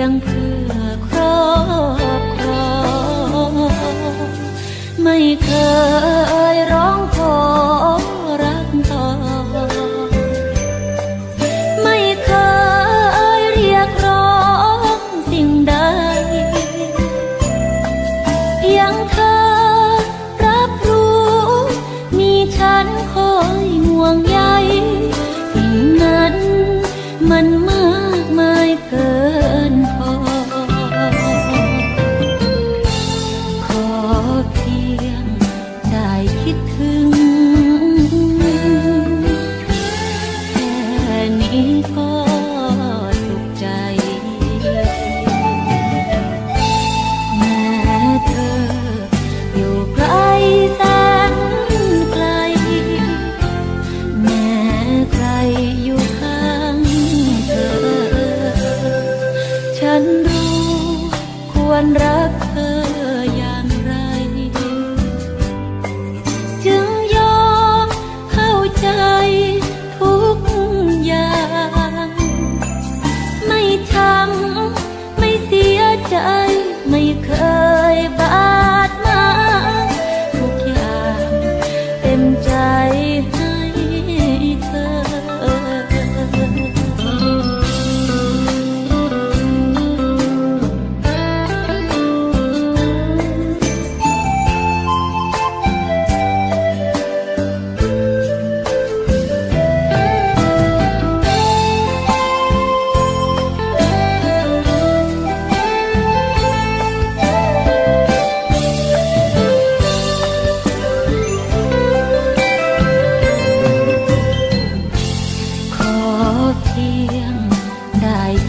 ยงเพื่อครอบครองไม่เคยร้องขอรักต่อ ไม่เคยเรียกร้องสิ่งใด เพียงเธอรับรู้ มีฉันคอยห่วงใยสิ่งนั้นมันมาก รักเธออย่างไร จึงยอมเข้าใจทุกอย่าง ไม่ทำไม่เสียใจ ไม่เคยบา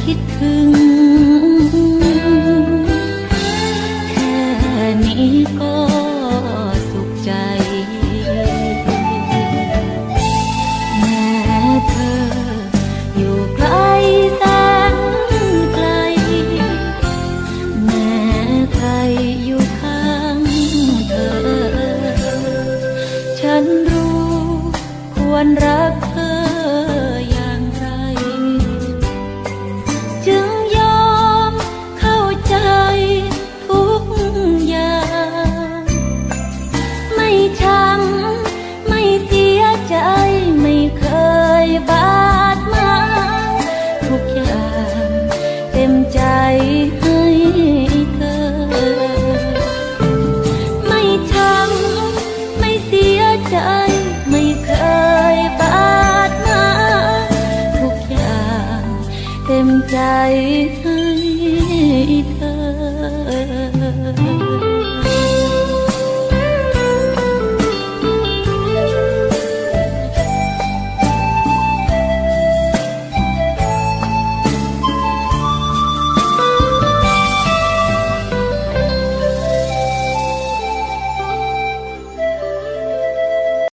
คิดถึงแค่นี้ก็สุขใจ แม้เธออยู่ไกลแสนไกล แม้ใครอยู่ข้างเธอ ฉันรู้ควรรัก ต็มใจให้เธอ ไม่ช้ำไม่เสียใจไม่เคยบาดหมางทุกอย่างเต็มใจ